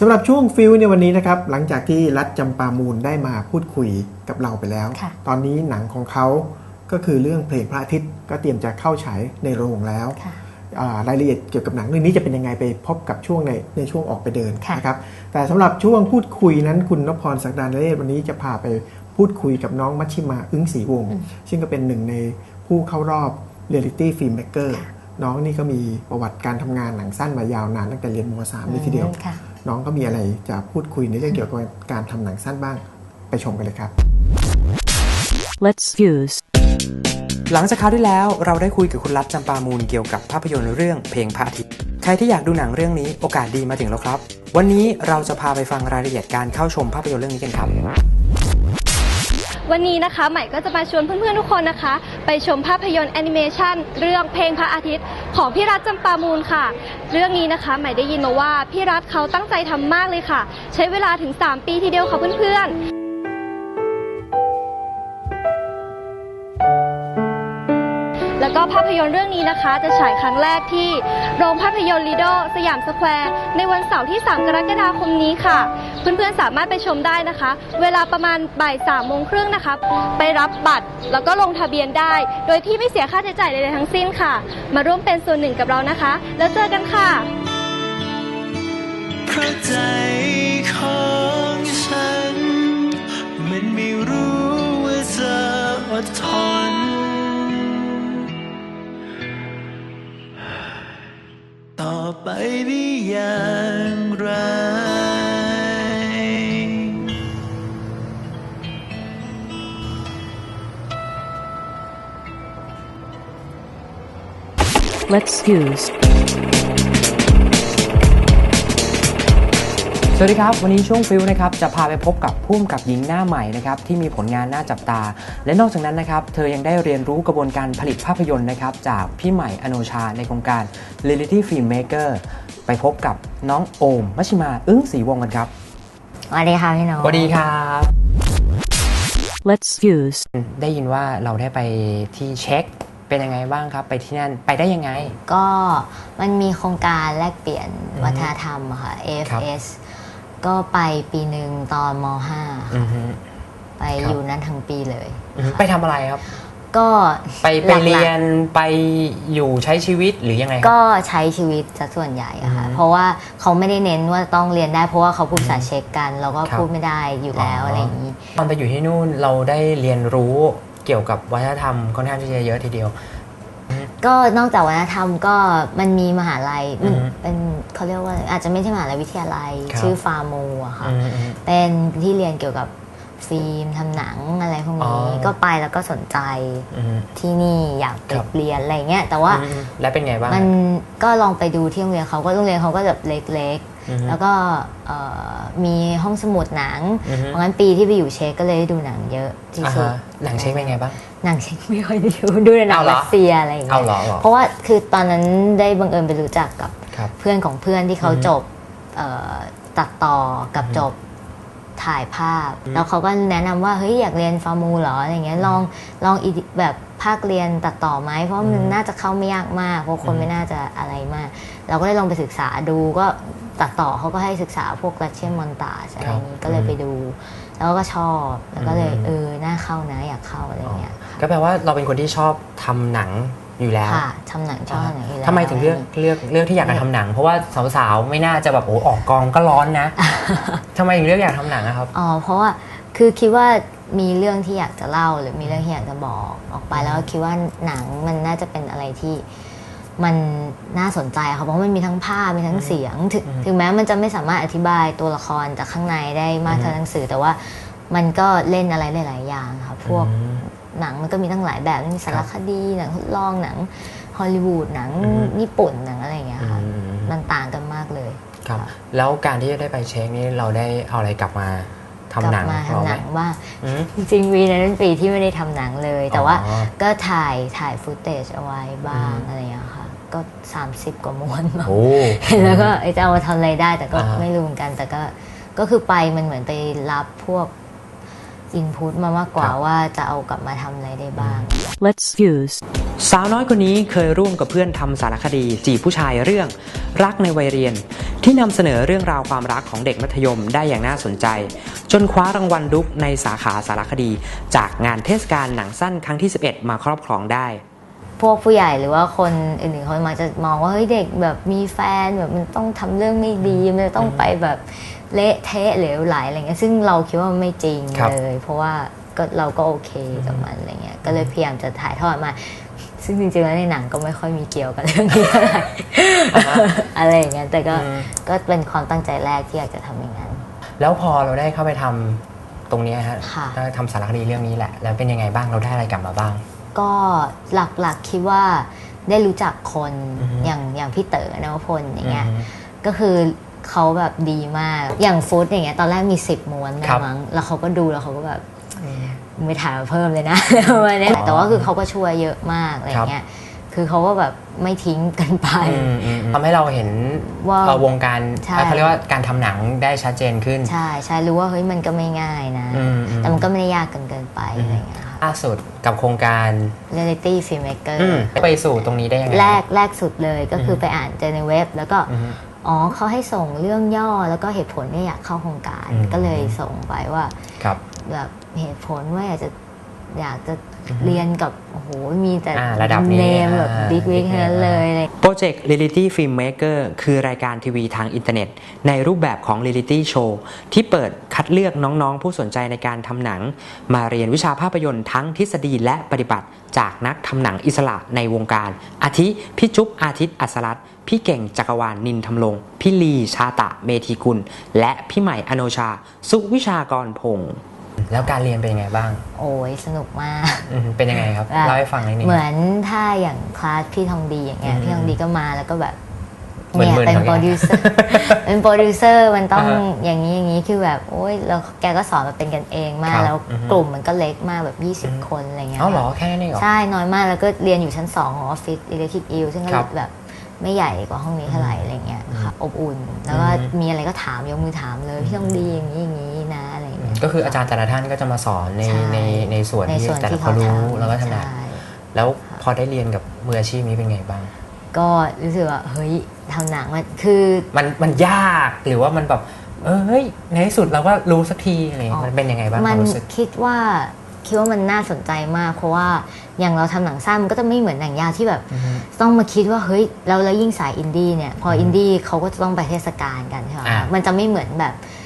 สำหรับช่วงฟิลในวันนี้นะครับ หลังจากที่รัฐจำปามูลได้มาพูดคุยกับเราไปแล้วค่ะตอนนี้หนังของเขาก็คือเรื่องเพลงพระอาทิตย์ก็เตรียมจะเข้าฉายในโรงแล้วค่ะอ่ารายละเอียดเกี่ยวกับหนังเรื่องนี้จะเป็นยังไงไปพบกับช่วงในในช่วงออกไปเดินค่ะนะครับแต่สำหรับช่วงพูดคุยนั้นคุณนพพรศักดานเรศวันนี้จะพาไปพูดคุยกับน้องมัชชิมาอึ้งศรีวงศ์ซึ่งก็เป็นหนึ่งในผู้เข้ารอบเรียลิตี้ฟิล์มเมกเกอร์ น้องนี่ก็มีประวัติการทำงานหนังสั้นมายาวนานตั้งแต่เรียนม .3 เลยทีเดียวค่ะน้องก็มีอะไรจะพูดคุยในเรื่องเกี่ยวกับการทำหนังสั้นบ้างไปชมกันเลยครับ Let's fuse. หลังจากคราวที่แล้วเราได้คุยกับคุณรัฐจำปามูลเกี่ยวกับภาพยนตร์เรื่องเพลงพระอาทิตย์ใครที่อยากดูหนังเรื่องนี้โอกาสดีมาถึงแล้วครับ วันนี้เราจะพาไปฟังรายละเอียดการเข้าชมภาพยนตร์เรื่องนี้กันครับวันนี้นะคะใหม่ก็จะมาชวนเพื่อนๆทุกคนนะคะ ไปชมภาพยนตร์แอนิเมชันเรื่องเพลงพระอาทิตย์ ของพี่รัฐจำปามูลค่ะ เรื่องนี้นะคะใหม่ได้ยินมาว่าพี่รัฐเขาตั้งใจทำมากเลยค่ะ ใช้เวลาถึง 3 ปีทีเดียวค่ะเพื่อนๆ แล้วก็ภาพยนตร์เรื่องนี้นะคะ จะฉายครั้งแรกที่โรงภาพยนตร์ลีโดสยามสแควร์ ในวันเสาร์ที่ 3 กรกฎาคมนี้ค่ะ เพื่อนๆสามารถไปชมได้นะคะ เวลาประมาณบ่ายสามโมงครึ่งนะคะ ไปรับบัตรแล้วก็ลงทะเบียนได้ โดยที่ไม่เสียค่าใช้จ่ายใดๆทั้งสิ้นค่ะ มาร่วมเป็นส่วนหนึ่งกับเรานะคะ แล้วเจอกันค่ะเพราใจ ต่อไปได้อย่างไร Let's fuse. สวัสดีครับ วันนี้ช่วงฟิลนะครับจะพาไปพบกับผู้กำกับหญิงหน้าใหม่นะครับที่มีผลงานน่าจับตา และนอกจากนั้นนะครับเธอยังได้เรียนรู้กระบวนการผลิตภาพยนตร์นะครับจากพี่ใหม่อโนชาในโครงการ Reality Filmmaker ไปพบกับน้องโอมมัชชิมาอึ้งศรีวงศ์กันครับสวัสดีค่ะพี่น้องสวัสดีครับ Let's fuse. ได้ยินว่าเราได้ไปที่เช็คเป็นยังไงบ้างครับ ไปที่นั่นไปได้ยังไง ก็มันมีโครงการแลกเปลี่ยนวัฒนธรรมอะค่ะครับ AFS ก็ไปปีหนึ่งตอนม .5 อือฮึ ไปครับ อยู่นั่นทั้งปีเลยอือฮึไปทำอะไรครับ ก็ ไปไปหลักๆ เรียนไปอยู่ใช้ชีวิตหรือยังไงครับ ก็ใช้ชีวิตซะส่วนใหญ่อะค่ะอืมเพราะว่าเขาไม่ได้เน้นว่าต้องเรียนได้เพราะว่าเขาพูดภาษาเช็กกัน เราก็ครับพูดไม่ได้อยู่แล้วอะไรอย่างนี้ ตอนไปอยู่ที่นู่นเราได้เรียนรู้เกี่ยวกับวัฒนธรรมค่อนข้างที่จะเยอะทีเดียว ก็นอกจากวัฒนธรรมก็มันมีมหาลัยมันอืมเป็นเขาเรียกว่าอาจจะไม่ใช่มหาลัยวิทยาลัยครับชื่อฟาโมอะค่ะอืมอืมเป็นที่เรียนเกี่ยวกับฟิล์มทำหนังอะไรพวกอ๋นี้อก็ไปแล้วก็สนใจอืมที่นี่อยากไปครับเรียนอะไรเงี้ยแต่ว่าอืมแล้วเป็นไงบ้างมันก็ลองไปดูที่โรงเรียนเขาก็โรงเรียนเขาก็แบบเล็กอือฮึๆ แล้วก็เอ่อมีห้องสมุดหนังอือฮึเพราะงั้นปีที่ไปอยู่เช็กก็เลยได้ดูหนังเยอะที่อ่าสุดฮะหนังเช็คเป็นไงบ้างหนังเช็คไม่ค่อยได้ดูดูแต่หนังเอาเหรอรัสเซียอะไรอย่างเอาเงี้ยเหรอเหรอเพราะว่าคือตอนนั้นได้บังเอิญไปรู้จักกับครับเพื่อนของเพื่อนที่เขาอือฮึจบเอ่อตัดต่อกับอือฮึจบถ่ายภาพอืมแล้วเขาก็แนะนำว่าเฮ้ยอยากเรียนฟาร์มูเหรออะไรเงี้ยลองลองอีแบบภาคเรียนตัดต่อไหมเพราะมันอืมน่าจะเข้าไม่ยากมากเพราะคนอืมไม่น่าจะอะไรมาก เราก็ได้ลองไปศึกษาดูก็ ตัดต่อเขาก็ให้ศึกษาพวกรัชเชียนมอนตาสอะไรอย่างนี้ก็เลยไปดู แล้วก็ชอบแล้วก็เลยอืมเออน่าเข้านะอยากเข้าอะไรเงี้ยก็แปลว่าเราเป็นคนที่ชอบทำหนังอยู่แล้วค่ะทำหนังชอบหนังอยู่แล้วทำไมถึงเลือกเลือกเลือกที่อยากจะทำหนัง เพราะว่าสาวๆไม่น่าจะแบบโอ้ออกกองก็ร้อนนะทำไมถึงเลือกอยากทำหนังอะครับอ๋อเพราะว่าคือคิดว่ามีเรื่องที่อยากจะเล่าหรือมีเรื่องที่อยากจะบอกออกไปแล้วก็คิดว่าหนังมันน่าจะเป็นอะไรที่ มันน่าสนใจค่ะเพราะมันมีทั้งภาพมีทั้งเสียงถึงอืมถึงแม้มันจะไม่สามารถอธิบายตัวละครจากข้างในได้มากเท่าอืมหนังสือ แต่ว่ามันก็เล่นอะไรหลาย ๆ อย่างค่ะพวกอืมหนังมันก็มีตั้งหลายแบบมีสารคดีหนังทดลองหนังฮอลลีวูดหนังอืมญี่ปุ่นหนังอะไรอย่างเงี้ยค่ะอืมมันต่างกันมากเลยครับแล้วการที่จะได้ไปเช็คนี่เราได้เอาอะไรกลับมาทำหนังกลับมาของเราทำหไหมนังว่าอืมจริงๆวีนั้นเป็นปีที่ไม่ได้ทำหนังเลย แต่ว่าอ๋อก็ถ่ายถ่ายฟุตเทจเอาไว้บ้างอืมอะไรอย่างเงี้ยค่ะ ก็ 30 กว่าม้วนมาโอ้แล้วก็ไอ้จะเอามาทำอะไรได้แต่ก็อ่าไม่รู้เหมือนกัน แต่ก็ก็คือไปมันเหมือนไปรับพวกอินพุตมามากกว่าว่าจะเอากลับมาทำอะไรได้บ้าง Let's fuse. สาวน้อยคนนี้เคยร่วมกับเพื่อนทำสารคดีจีบผู้ชายเรื่องรักในวัยเรียน ที่นำเสนอเรื่องราวความรักของเด็กมัธยมได้อย่างน่าสนใจ จนคว้ารางวัลดุกในสาขาสารคดี จากงานเทศกาลหนังสั้นครั้งที่ 11 มาครอบครองได้ พวกผู้ใหญ่หรือว่าคนอื่นๆเขามักจะมองว่าเฮ้ยเด็กแบบมีแฟนแบบมันต้องทำเรื่องไม่ดีมันจะต้องไปแบบเละเทะเหลวไหลอะไรเงี้ยซึ่งเราคิดว่ามันไม่จริงครับเลย เพราะว่าก็เราก็โอเคกับมันอะไรเงี้ยก็เลยพยายามจะถ่ายทอดมา ซึ่งจริงๆแล้วในหนังก็ไม่ค่อยมีเกี่ยวกับเรื่องนี้เท่าไหร่อะไรอย่างเงี้ยแต่ก็อืมก็เป็นความตั้งใจแรกที่อยากจะทำอย่างนั้น แล้วพอเราได้เข้าไปทำตรงเนี้ยฮะค่ะได้ทำสารคดีเรื่องนี้แหละ แล้วเป็นยังไงบ้างเราได้อะไรกลับมาบ้าง ก็หลักๆคิดว่าได้รู้จักคนอือฮึ อย่างอย่างพี่เต๋อนวพลอย่างเงี้ยอืมก็คือเขาแบบดีมาก อย่างฟุตอย่างเงี้ยตอนแรกมีสิบม้วนครับ มั้งแล้วเขาก็ดูแล้วเขาก็แบบมึงไม่ถ่ายมาเพิ่มเลยนะ ประมาณเนี้ยอ๋อแต่ว่าคือเขาก็ช่วยเยอะมากอะไรเงี้ยคือเขาก็แบบไม่ทิ้งกันไป อืมอืมทำให้เราเห็นว่าเอ่อวงการใช่ เขาเรียกว่าการทำหนังได้ชัดเจนขึ้น ใช่ใช่รู้ว่าเฮ้ยมันก็ไม่ง่ายนะ อืมอืม แต่มันก็ไม่ได้ยากเกินเกินไปอะไรเงี้ยค่ะ ล่าสุดกับโครงการ reality filmmaker อืมไปสู่ตรงนี้ได้ยังไงแรกแรกสุดเลยก็คืออมไปอ่านเจอในเว็บ แล้วก็อืมอ๋อเขาให้ส่งเรื่องย่อแล้วก็เหตุผลที่อยากเข้าโครงการอืมก็เลยส่งไปว่าครับแบบเหตุผลว่าอยากจะ อยากจะเรียนกับ โอ้โห มีแต่อ่าระดับนี้เนมแบบอ่าบิ๊กวิก big ทั้งนั้น name เลยอะไรโปรเจกต์ Reality Filmmaker คือรายการทีวีทางอินเทอร์เน็ต ในรูปแบบของ Reality Show ที่เปิดคัดเลือกน้องๆ ผู้สนใจในการทำหนัง มาเรียนวิชาภาพยนตร์ทั้งทฤษฎีและปฏิบัติ จากนักทำหนังอิสระในวงการ อาทิพี่จุ๊บอาทิตย์อัศรัตน์พี่เก่งจักรวาลนินทำลง พี่ลีชาตะเมธีกุล และพี่ใหม่อโนชา สุวิชากรพงศ์ แล้วการเรียนเป็นยังไงบ้าง โอ้ยสนุกมากเป็นยังไงครับอะเล่าให้ฟังนิดนึง เหมือนถ้าอย่างคลาสพี่ทองดีอย่างเงี้ยอืมพี่ทองดีก็มาแล้วก็แบบเหมือนเนี่ยเหมือนเป็นเขาโปรดิวเซอร์เป็นโปรดิวเซอร์มันต้องอ่าฮะอย่างนี้อย่างนี้คือแบบโอ้ยแล้วแกก็สอนมาเป็นกันเองมาครักบแล้วอือฮึ กลุ่มมันก็เล็กมากแบบอืม20 คนอะไรเงี้ยเอ้าเหรอแค่นั้นเองเหรอ ใช่ น้อยมากแล้วก็เรียนอยู่ชั้น 2 ของออฟฟิศอิเล็กทริกอิลซึ่งก็ครับแบบไม่ใหญ่กว่าห้องนี้เท่าไหร่อะไรเงี้ยค่ะอบอุ่น แล้วก็อืมมีอะไรก็ถามยกมือถามเลยพี่ต้องดีอย่างนี้อย่างนี้ ก็คืออาจารย์แต่ละท่านก็จะมาสอนในใช่ในในส่วนในที่ส่วนแต่ที่ละคเขานรู้ทำแล้วก็ถนัดใช่ แล้วพอได้เรียนกับมืออาชีพนี้เป็นไงบ้าง ก็รู้สึกว่าเฮ้ยทำหนังมันคือมันมันยากหรือว่ามันแบบเออเฮ้ยในที่สุดเราก็รู้สักทีอะไรอย่างเงี้ยมันเป็นยังไงบ้างคมัวามรู้สึก คิดว่าคิดว่ามันน่าสนใจมาก เพราะว่าอย่างเราทำหนังสั้นมันก็จะไม่เหมือนหนังยาวที่แบบอือฮึต้องมาคิดว่าเฮ้ยแล้วแล้วยิ่งสายอินดี้เนี่ยพออินดี้เขาก็จะต้องไปเทศกาลกันใช่ไหมอ่ามันจะไม่เหมือนแบบเอ่อ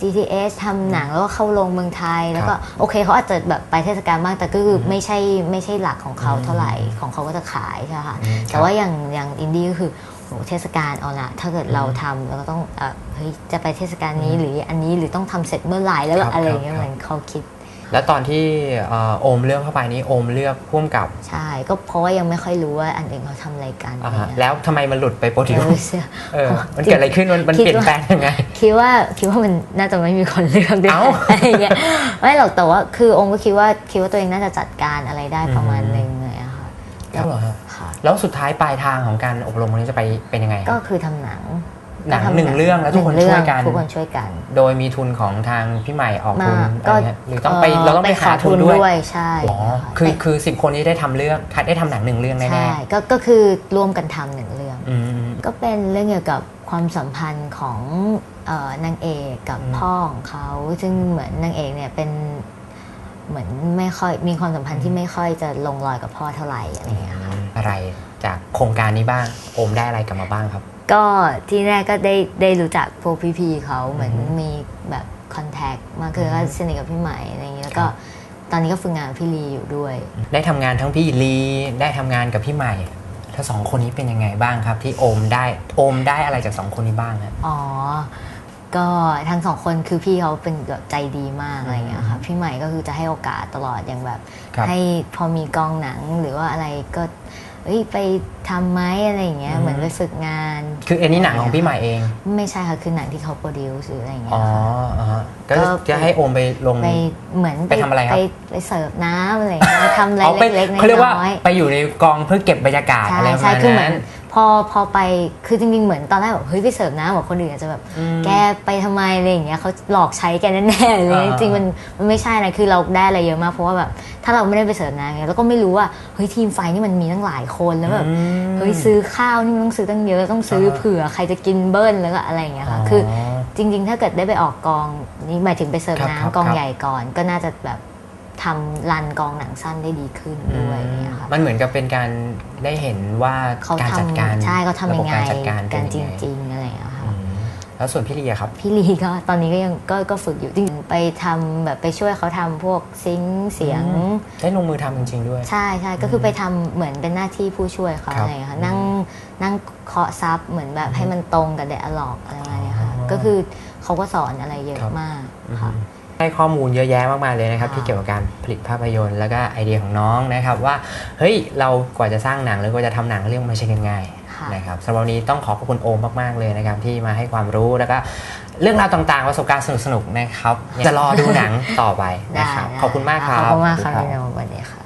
GTS ทำหนังแล้วก็เข้าโรงเมืองไทย แล้วก็โอเคเขาอาจจะแบบไปเทศกาลบ้างแต่ก็คืออไม่ใช่ไม่ใช่หลักของเขาเท่าไหร่ของเขาก็จะขายใช่ไหมคะอืมแต่ว่าอย่างอย่างอินดี้ก็คือโหเทศกาลเอาละถ้าเกิดเราทำเราก็ต้องเอ่อเฮ้ยจะไปเทศกาลนี้หรืออันนี้หรือต้องทำเสร็จเมื่อไหร่แล้วครับอะไรอย่างเงี้คยรับเหมือนเขาคิด แล้วตอนที่เอ่อโอมเลือกเข้าไปนี้โอมเลือกพ่วงกับ ใช่ ก็เพราะว่ายังไม่ค่อยรู้ว่าอันอื่นเขาทำอะไรกันอ่าอะไรฮะเงี้ยแล้วทำไมมันหลุดไปโปรดิวเออเชื่อเออมันเกิดอะไรขึ้นมันมันคิดเปลี่ยนว่าแปลงยังไงคิดว่าคิดว่ามันน่าจะไม่มีคนเลือกด้วยเอ้าอะไรเงี้ยไม่หรอกแต่ว่าคือองค์ก็คิดว่าคิดว่าตัวเองน่าจะจัดการอะไรได้ประมาณอืมหนึงเลยอะค่ะแล้วเหรอฮะค่ะแล้วสุดท้ายปลายทางของการอบรมวันนี้จะไปเป็นยังไง ก็คือทำหนัง หนังก็ทำหนึ่งเรื่องแล้วทุกคนหงช่วยกันทุกคนช่วยกัน โดยมีทุนของทางพี่ใหม่ออกทุนมาอะไรเงี้ยหรือต้องไปเราต้องไปหาขทุนด้วยใช่อ๋อค่ะคือแต่คือสิบคนนี้ได้ทำเรื่องได้ทำหนังหนึ่งเรื่องแน่ใช่ก็ก็คือร่วมกันทำหนึ่งเรื่องๆอืมก็เป็นเรื่องเกี่ยวกับความสัมพันธ์ของเอ่อนางเอกกับอืมพ่อของเขาซึ่งเหมือนนางเอกเนี่ยเป็นเหมือนไม่ค่อยมีความสัมพันธ์ที่ไม่ค่อยจะลงรอยกับพ่อเท่าไหร่อะไรอย่างเงี้ยค่ะอะไรจากโครงการนี้บ้างโอมได้อะไรกลับมาบ้างครับ ก็ที่แรกก็ได้ได้รู้จักพวกพี่ๆเขาเหมือนอือฮึมีแบบคอนแทคมาคือก็สนิทกับพี่ใหม่อะไรอย่างเงี้ยแล้วก็ครับตอนนี้ก็ฝึกงานกับพี่ลีอยู่ด้วย ได้ทำงานทั้งพี่ลีได้ทำงานกับพี่ใหม่ทั้งสองคนนี้เป็นยังไงบ้างครับ ที่โอมได้โอมได้อะไรจากสองคนนี้บ้างฮะ อ๋อ ก็ทั้งสองคนคือพี่เขาเป็นแบบใจดีมากอะไรอย่างเงี้ยค่ะพี่ใหม่ก็คือจะให้โอกาสตลอดอย่างแบบ ครับให้พอมีกองหนังหรือว่าอะไรก็ เอ้ยไปทำไหมอะไรอย่างเงี้ย อืม เหมือนไปฝึกงาน คืออันนี้หนังของพี่ใหม่เอง ไม่ใช่ค่ะ คือหนังที่เขาโปรดิวซ์หรืออะไรอย่างเงี้อ๋อยค่ะอ่าฮะก็ก็ จะให้โอมไปลง ไปเหมือนไปทำอะไรครับไปไปเสิร์ฟน้ำอะไรอย่างเงี้ยทำอะไรอ๋อไปเล็กๆน้เขาเรียกว่าอยไปอยู่ในกองเพื่อเก็บบรรยากาศๆใช่อะไรประใช่มาณคือเหมือนั้นน พพอพอไปคือจริงๆเหมือนตอนแรกแบบเฮ้ยไปเสิร์ฟน้ำแบบคนอื่นอาจจะแบบอืมแกไปทำไมอะไรอย่างเงี้ยเขาหลอกใช้แกแน่ๆเลยอ่าจริงๆมันมันไม่ใช่นะคือเราได้อะไรเยอะมากเพราะว่าแบบถ้าเราไม่ได้ไปเสิร์ฟน้ำอย่างเงี้ยเราก็ไม่รู้ว่าเฮ้ยทีมไฟนี่มันมีตั้งหลายคนแล้วแบบอืมเฮ้ยซื้อข้าวนี่มันต้องซื้อตั้งเยอะต้องซื้ออ่าเผื่อใครจะกินเบิ้ลแล้วก็อะไรอย่างเงี้ยค่ะคือจริง ๆ ถ้าเกิดได้ไปออกกองนี่หมายถึงไปเสิร์ฟครับครับน้ำกองครับใหญ่ก่อนก็น่าจะแบบ ทำรันกองหนังสั้นได้ดีขึ้นด้วยเนี่ยค่ะมันเหมือนกับเป็นการได้เห็นว่าเขาการทจัดการำใช่เขาทำยังไงระบบการจัดการกันเป็นจยังไงริง ๆ อะไรอย่างเงี้ยอืค่ะมแล้วส่วนพี่ลีอะครับ พี่ลีก็ตอนนี้ก็ยังก็ก็ฝึกอยู่จริงๆไปทำแบบไปช่วยเขาทำพวกซิงค์เสียงอืมได้ลงมือทำจริง ๆ ด้วย ใช่ใช่ก็คือไปทำเหมือนเป็นหน้าที่ผู้ช่วยเขาครับอะไรอย่างเงี้ยค่ะนั่งนั่งเคาะซับเหมือนแบบให้มันตรงกับเดอะล็อกอะไรประมาณเนี้ยค่ะอ๋อก็คือเขาก็สอนอะไรเยอะครับมากค่ะ ให้ข้อมูลเยอะแยะมากๆเลยนะครับค่ะที่เกี่ยวกับการผลิตภาพยนตร์แล้วก็ไอเดียของน้องนะครับ ว่าเฮ้ยเรากว่าจะสร้างหนังหรือกว่าจะทำหนังเรื่องไม่ใช่ง่ายค่ะๆนะครับสำหรับวันนี้ต้องขอขอบคุณโอมมากๆเลยนะครับที่มาให้ความรู้แล้วก็เรื่องราวต่างๆประสบการณ์สนุกๆนะครับ จะรอดูหนังต่อไปนะครับได้ขอบคุณมากครับขอบคุณมากครับขอบพี่ณโนวันนี้ค่ะ